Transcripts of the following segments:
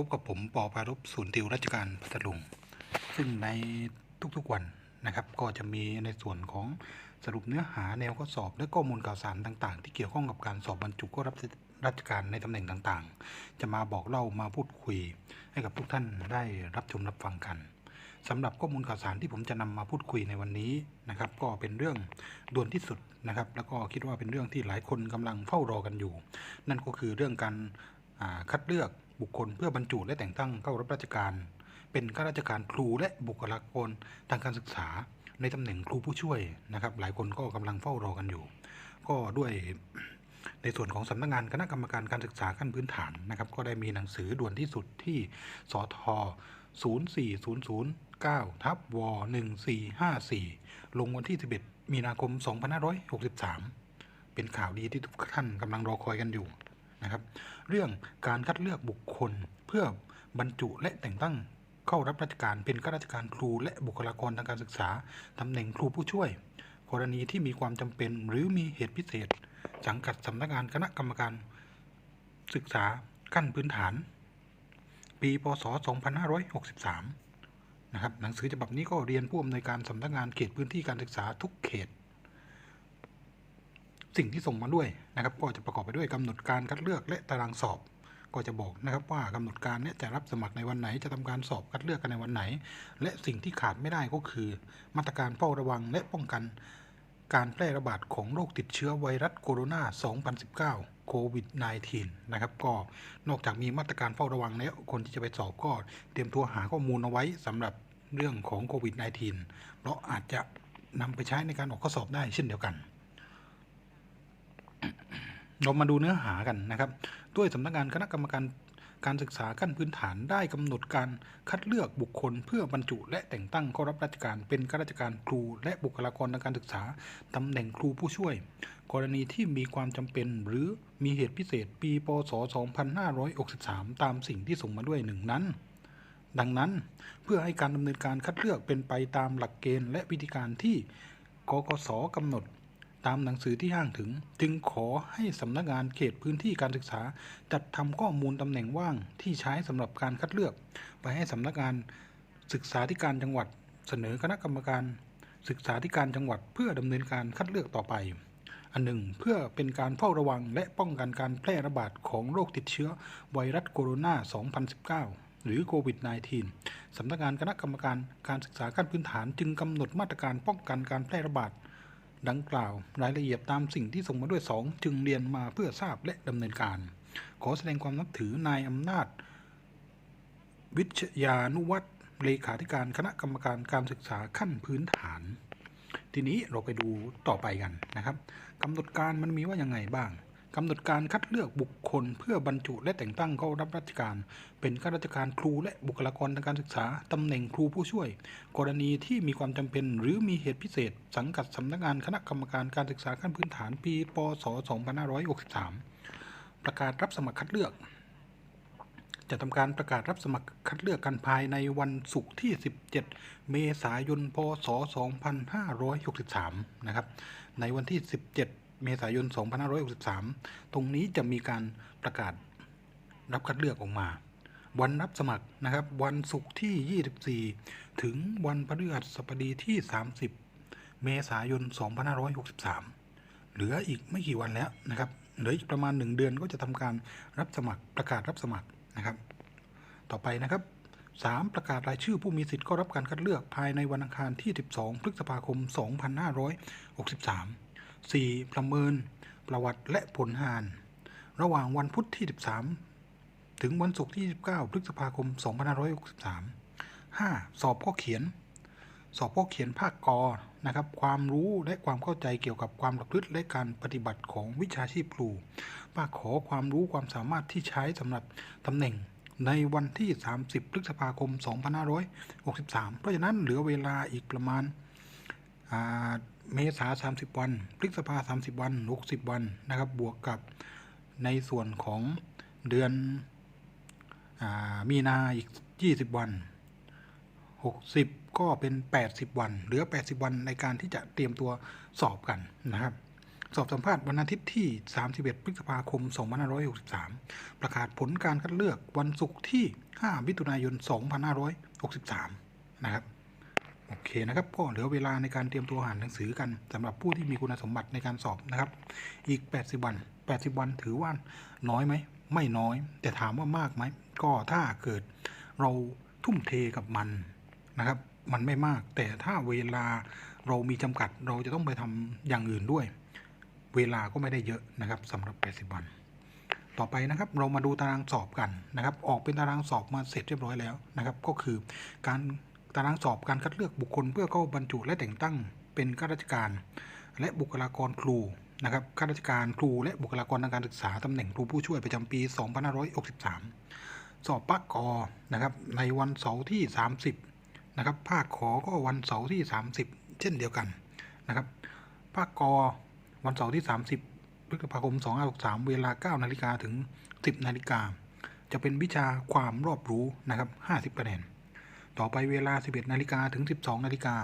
พบกับผมปอปารบศูนย์ติวราชการพัทลุง ซึ่งในทุกๆวันนะครับ ก็จะมีในส่วนของสรุปเนื้อหาแนวข้อสอบ และข้อมูลข่าวสารต่าง ๆ ที่เกี่ยวข้องกับการสอบบรรจุก็รับราชการในตำแหน่งต่างๆ จะมาบอกเล่ามาพูดคุย ให้กับทุกท่านได้รับชมรับฟังกันสำหรับข้อมูลข่าวสารที่ผมจะนำมาพูดคุยในวันนี้นะครับ ก็เป็นเรื่องด่วนที่สุดนะครับ แล้วก็คิดว่าเป็นเรื่องที่หลายคนกำลังเฝ้ารอกันอยู่ นั่นก็คือเรื่องการคัดเลือก บุคคลเพื่อบรรจุและแต่งตั้งเข้ารับราชการ เป็นข้าราชการครูและบุคลากรทางการศึกษา ในตำแหน่งครูผู้ช่วยนะครับ หลายคนก็กำลังเฝ้ารอกันอยู่ ก็ด้วยในส่วนของสำนักงานคณะกรรมการการศึกษาขั้นพื้นฐานนะครับก็ได้มีหนังสือด่วนที่สุดที่สท04009ทับว1454 ลงวันที่ 11 มีนาคม 2563 เป็นข่าวดีที่ทุกท่านกำลังรอคอยกันอยู่ นะครับ เรื่องการคัดเลือกบุคคลเพื่อบรรจุและแต่งตั้งเข้ารับราชการเป็นข้าราชการครูและบุคลากรทางการศึกษาตำแหน่งครูผู้ช่วย กรณีที่มีความจำเป็นหรือมีเหตุพิเศษ สังกัดสำนักงานคณะกรรมการ ศึกษาขั้นพื้นฐาน ปีพศ 2563 นะครับหนังสือฉบับนี้ก็เรียนผู้อำนวยการสำนักงานเขตพื้นที่การศึกษาทุกเขต สิ่งที่ส่งมาด้วยนะครับ ก็จะประกอบไปด้วยกำหนดการคัดเลือกและตารางสอบ ก็จะบอกนะครับว่ากำหนดการเนี้ยจะรับสมัครในวันไหน จะทำการสอบคัดเลือกกันในวันไหน และสิ่งที่ขาดไม่ได้ก็คือ มาตรการเฝ้าระวังและป้องกัน การแพร่ระบาดของโรคติดเชื้อไวรัสโคโรนา 2019โควิด -19 นะครับ ก็นอกจากมีมาตรการเฝ้าระวังแล้ว คนที่จะไปสอบก็เตรียมตัวหาข้อมูลเอาไว้สำหรับเรื่องของโควิด -19 เพราะอาจจะนำไปใช้ในการออกข้อสอบได้เช่นเดียวกัน เรามาดูเนื้อหากันนะครับ ด้วยสำนักงานคณะกรรมการการศึกษาขั้นพื้นฐานได้กำหนดการคัดเลือกบุคคลเพื่อบรรจุและแต่งตั้งเข้ารับราชการเป็นข้าราชการครู และบุคลากรทางการศึกษาตำแหน่งครูผู้ช่วย กรณีที่มีความจำเป็นหรือมีเหตุพิเศษปีพศ 2563 ตามสิ่งที่ส่งมาด้วยหนึ่งนั้น ดังนั้นเพื่อให้การดำเนินการคัดเลือกเป็นไปตามหลักเกณฑ์และวิธีการที่กกสกำหนด ตามหนังสือที่อ้างถึง จึงขอให้สำนักงานเขตพื้นที่การศึกษา จัดทำข้อมูลตำแหน่งว่างที่ใช้สำหรับการคัดเลือก ไปให้สำนักงานศึกษาธิการจังหวัด เสนอคณะกรรมการ ศึกษาธิการจังหวัด เพื่อดำเนินการคัดเลือกต่อไป อันหนึ่ง เพื่อเป็นการเฝ้าระวังและป้องกันการแพร่ระบาดของโรคติดเชื้อไวรัสโคโรนา 2019หรือโควิด -19 สำนักงานคณะกรรมการการศึกษาขั้นพื้นฐานจึงกำหนดมาตรการป้องกันการแพร่ระบาด ดังกล่าวรายละเอียดตามสิ่งที่ส่งมาด้วย2จึงเรียนมาเพื่อทราบและดำเนินการ ขอแสดงความนับถือนายอำนาจ วิชยานุวัตรเลขาธิการคณะกรรมการการศึกษาขั้นพื้นฐาน ทีนี้เราไปดูต่อไปกันนะครับกำหนดการมันมีว่ายังไงบ้าง กำหนดการคัดเลือกบุคคล เพื่อบรรจุและแต่งตั้งเข้ารับราชการ เป็นข้าราชการครูและบุคลากรทางการศึกษาตำแหน่งครูผู้ช่วย กรณีที่มีความจำเป็นหรือมีเหตุพิเศษ สังกัดสำนักงานคณะกรรมการการศึกษาขั้นพื้นฐานปีพศ 2563 ประกาศรับสมัครคัดเลือก จะทำการประกาศรับสมัครคัดเลือกกันภายในวันศุกร์ที่ 17 เมษายน พศ 2563 นะครับ ในวันที่ 17 เมษายน 2563 ตรงนี้จะมีการประกาศรับคัดเลือกออกมา วันรับสมัครนะครับ วันศุกร์ที่ 24 ถึงวันพฤหัสบดีที่ 30 เมษายน 2563 เหลืออีกไม่กี่วันแล้วนะครับเหลืออีกประมาณ 1 เดือนก็จะทำการรับสมัครประกาศรับสมัครนะครับ ต่อไปนะครับ 3. ประกาศรายชื่อผู้มีสิทธิ์เข้ารับการคัดเลือกภายในวันอังคารที่ 12 พฤษภาคม 2563 4. ประเมินประวัติและผลงาน ระหว่างวันพุธที่ 13 ถึงวันศุกร์ที่ 29 พฤษภาคม 2563 5. สอบข้อเขียน สอบข้อเขียนภาคกอนะครับ ความรู้และความเข้าใจเกี่ยวกับความประพฤติและการปฏิบัติของวิชาชีพครูภาคขอความรู้ความสามารถที่ใช้สำหรับตำแหน่งในวันที่ 30 พฤษภาคม 2563 เพราะฉะนั้นเหลือเวลาอีกประมาณอ่า เมษาสามสิบวันพฤษภาสามสิบวันหกสิบวันนะครับ บวกกับในส่วนของเดือนอมีนาอีกยี่สิบวันหกสิบก็เป็นแปดสิบวัน เหลือแปดสิบวันในการที่จะเตรียมตัวสอบกันนะครับ สอบสัมภาษณ์วันอาทิตย์ที่ 31 พฤษภาคม 2563 ประกาศผลการคัดเลือกวันศุกร์ที่ 5 มิถุนายน 2563 นะครับ โอเคนะครับก็เหลือเวลาในการเตรียมตัวอ่านหนังสือกันสำหรับผู้ที่มีคุณสมบัติในการสอบนะครับ อีก 80 วัน 80 วันถือว่าน้อยไหม ไม่น้อย แต่ถามว่ามากไหม ก็ถ้าเกิดเราทุ่มเทกับมันนะครับ มันไม่มาก แต่ถ้าเวลาเรามีจำกัดเราจะต้องไปทำอย่างอื่นด้วย เวลาก็ไม่ได้เยอะนะครับสำหรับ 80 วัน ต่อไปนะครับเรามาดูตารางสอบกันนะครับ ออกเป็นตารางสอบมาเสร็จเรียบร้อยแล้วนะครับ ก็คือการารางสอบการคัดเลือกบุคคลเพื่อเข้าบรรจุและแต่งตั้งเป็นข้าราชการ และบุคลากรครูนะครับข้าราชการครูและบุคลากรทางการศึกษาตำแหน่งครูผู้ช่วยประจำปี 2563 สอบปักกอนะครับในวันเสาร์ที่ 30นะครับภาคขอก็วันเสาร์ที่ 30 เช่นเดียวกันนะครับภาคกอวันเสาร์ที่ 30พฤษภาคม 2563 เวลา 9 นาฬิกาถึง 10 นาฬิกาจะเป็นวิชาความรอบรู้นะครับ 50คะแนน ต่อไปเวลา 11 นาฬิกาถึง 12 นาฬิกา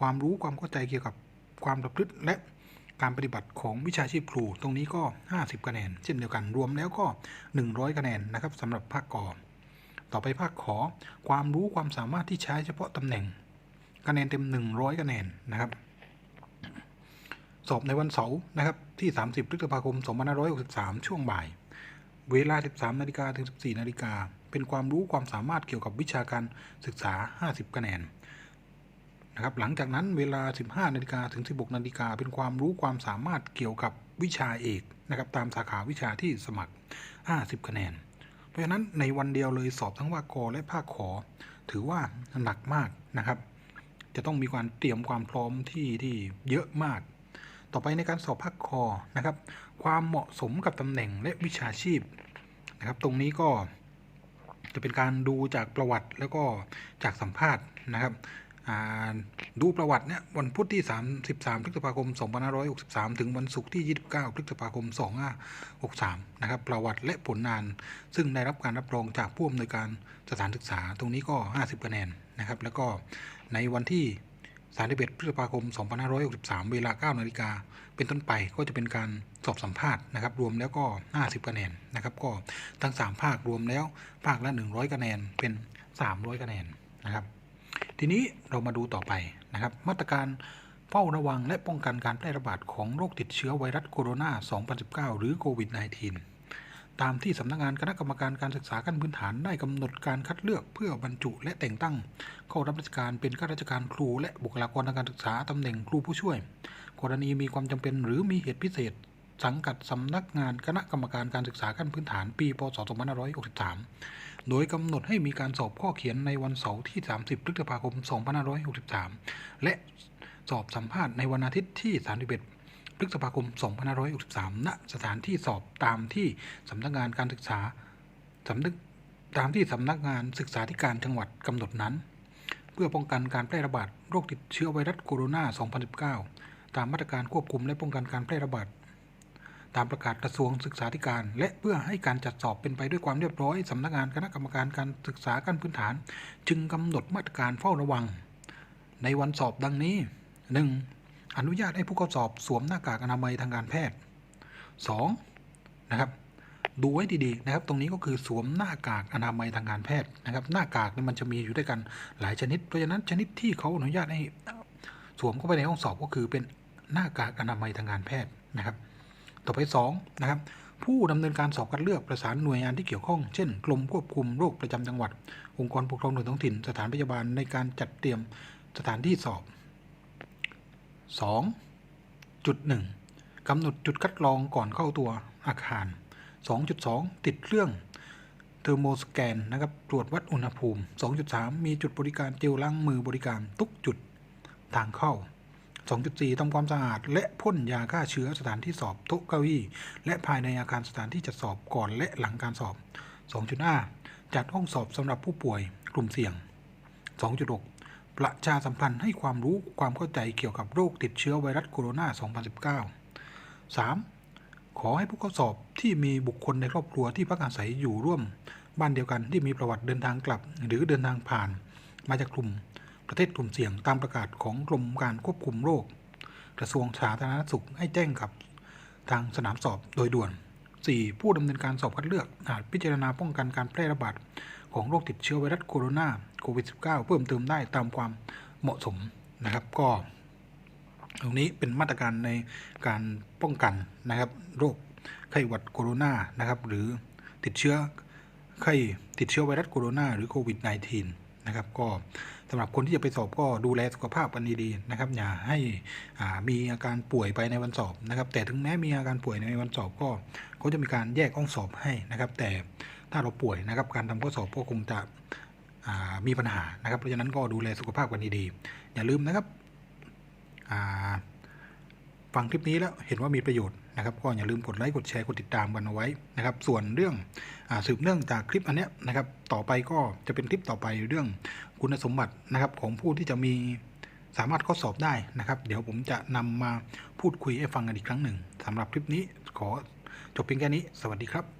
ความรู้ความเข้าใจเกี่ยวกับความประพฤติและการปฏิบัติของวิชาชีพครู ตรงนี้ก็ 50 คะแนน เช่นเดียวกัน รวมแล้วก็ 100 คะแนนนะครับสำหรับภาคกอต่อไปภาคขอ ความรู้ความสามารถที่ใช้เฉพาะตำแหน่ง คะแนนเต็ม 100 คะแนนนะครับ สอบในวันเสาร์นะครับที่ 30พฤษภาคม2563 ช่วงบ่าย เวลา 13 นาฬิกาถึง 14 นาฬิกา เป็นความรู้ความสามารถเกี่ยวกับวิชาการศึกษา 50 คะแนนนะครับ หลังจากนั้นเวลา 15 นาฬิกาถึง 16 นาฬิกา เป็นความรู้ความสามารถเกี่ยวกับวิชาเอกนะครับ ตามสาขาวิชาที่สมัคร 50 คะแนน เพราะฉะนั้นในวันเดียวเลยสอบทั้งภากอและภาคขอ ถือว่าหนักมากนะครับ จะต้องมีการเตรียมความพร้อมที่ที่เยอะมาก ต่อไปในการสอบภาคคอนะครับ ความเหมาะสมกับตำแหน่งและวิชาชีพนะครับ ตรงนี้ก็จะเป็นการดูจากประวัติแล้วก็จากสัมภาษณ์นะครับอ่าดูประวัติเนี่ยวันพุธที่ 33 พฤษภาคม 2563 ถึงวันศุกร์ที่ 29 พฤษภาคม 2563 นะครับ ประวัติและผลงาน ซึ่งได้รับการรับรองจากผู้อำนวยการสถานศึกษา ตรงนี้ก็ 50 คะแนนนะครับ แล้วก็ในวันที่ 31พฤษภาคม 2563 เวลา 9 นาฬิกา เป็นต้นไปก็จะเป็นการสอบสัมภาษณ์นะครับ รวมแล้วก็ 50คะแนนนะครับ ก็ทั้ง 3 ภาครวมแล้ว ภาคละ 100คะแนน เป็น 300คะแนนนะครับ ทีนี้เรามาดูต่อไปนะครับ มาตรการเฝ้าระวังและป้องกันการแพร่ระบาดของโรคติดเชื้อไวรัสโคโรนา 2019 หรือโควิด -19 ตามที่สำนักงานคณะกรรมการการศึกษาขั้นพื้นฐานได้กำหนดการคัดเลือกเพื่อบรรจุและแต่งตั้ง เข้ารับราชการเป็นข้าราชการครู และบุคลากรทางการศึกษาตำแหน่งครูผู้ช่วย กรณีมีความจำเป็นหรือมีเหตุพิเศษ สังกัดสำนักงานคณะกรรมการการศึกษาขั้นพื้นฐานปี พศ 2563 โดยกำหนดให้มีการสอบข้อเขียนในวันเสาร์ที่ 30 พฤษภาคม 2563 และสอบสัมภาษณ์ในวันอาทิตย์ที่ 31 พฤษภาคม 2563ณสถานที่สอบตามที่สำนักงานการศึกษาสำนักตามที่สำนักงานศึกษาธิการจังหวัดกำหนดนั้น เพื่อป้องกันการแพร่ระบาดโรคติดเชื้อไวรัสโคโรนา 2019 ตามมาตรการควบคุมและป้องกันการแพร่ระบาดตามประกาศกระทรวงศึกษาธิการ และเพื่อให้การจัดสอบเป็นไปด้วยความเรียบร้อยสำนักงานคณะกรรมการการศึกษาขั้นพื้นฐาน จึงกำหนดมาตรการเฝ้าระวัง ในวันสอบดังนี้ 1. อนุญาตให้ผู้เข้าสอบสวมหน้ากากอนามัยทางการแพทย์ 2. นะครับดูไว้ดีๆนะครับ ตรงนี้ก็คือสวมหน้ากากอนามัยทางการแพทย์นะครับ หน้ากากเนี่ยมันจะมีอยู่ด้วยกันหลายชนิด เพราะฉะนั้นชนิดที่เขาอนุญาตให้สวมเข้าไปในห้องสอบก็คือเป็นหน้ากากอนามัยทางการแพทย์นะครับ ต่อไป2นะครับผู้ดำเนินการสอบคัดเลือกประสานหน่วยงานที่เกี่ยวข้องเช่นกรมควบคุมโรคประจำจังหวัด องค์กรปกครองส่วนท้องถิ่น สถานพยาบาลในการจัดเตรียมสถานที่สอบ 2. จุดหนึ่งกำหนดจุดคัดกรองก่อนเข้าตัวอาคาร 2.2 ติดเครื่องเทอร์โมสแกนนะครับตรวจวัดอุณหภูมิ 2.3 มีจุดบริการเจลล้างมือบริการทุกจุดทางเข้า 2.4ทำความสะอาด และพ่นยาฆ่าเชื้อสถานที่สอบโต๊ะเก้าอี้และภายในอาคารสถานที่จัดสอบก่อนและหลังการสอบ 2.5 จัดห้องสอบสำหรับผู้ป่วยกลุ่มเสี่ยง 2.6 ประชาสัมพันธ์ให้ความรู้ความเข้าใจเกี่ยวกับโรคติดเชื้อไวรัสโคโรนา 2019 3. ขอให้ผู้เข้าสอบที่มีบุคคลในครอบครัวที่พักอาศัยอยู่ร่วม บ้านเดียวกันที่มีประวัติเดินทางกลับ หรือเดินทางผ่าน มาจากกลุ่ม ประเทศกลุ่มเสี่ยงตามประกาศของกรมการควบคุมโรค กระทรวงสาธารณสุขให้แจ้งกับทางสนามสอบโดยด่วน 4. ผู้ดำเนินการสอบคัดเลือกอาจพิจารณาป้องกันการแพร่ระบาด ของโรคติดเชื้อไวรัสโคโรนาโควิด -19 เพิ่มเติมได้ตามความเหมาะสมนะครับ ก็ ตรงนี้เป็นมาตรการในการป้องกันนะครับ โรคไข้หวัดโคโรนานะครับ หรือติดเชื้อไข้ติดเชื้อไวรัสโคโรนาหรือโควิด -19 นะครับ ก็สำหรับคนที่จะไปสอบก็ดูแลสุขภาพกันดีๆนะครับ อย่าให้มีอาการป่วยไปในวันสอบนะครับ แต่ถึงแม้มีอาการป่วยในวันสอบก็เขาจะมีการแยกห้องสอบให้นะครับ แต่ ถ้าเราป่วยนะครับ การทำข้อสอบก็คงจะมีปัญหานะครับ เพราะฉะนั้นก็ดูแลสุขภาพกันดีๆ อย่าลืมนะครับฟังคลิปนี้แล้วเห็นว่ามีประโยชน์นะครับ ก็อย่าลืมกดไลค์กดแชร์กดติดตามกันเอาไว้นะครับ ส่วนเรื่องอสืบเนื่องจากคลิปอันนี้นะครับ ต่อไปก็จะเป็นคลิปต่อไปเรื่องคุณสมบัตินะครับของผู้ที่จะมีสามารถข้อสอบได้นะครับ เดี๋ยวผมจะนำมาพูดคุยให้ฟังกันอีกครั้งหนึ่งสำหรับคลิปนี้ขอจบเพียงแค่นี้ สวัสดีครับ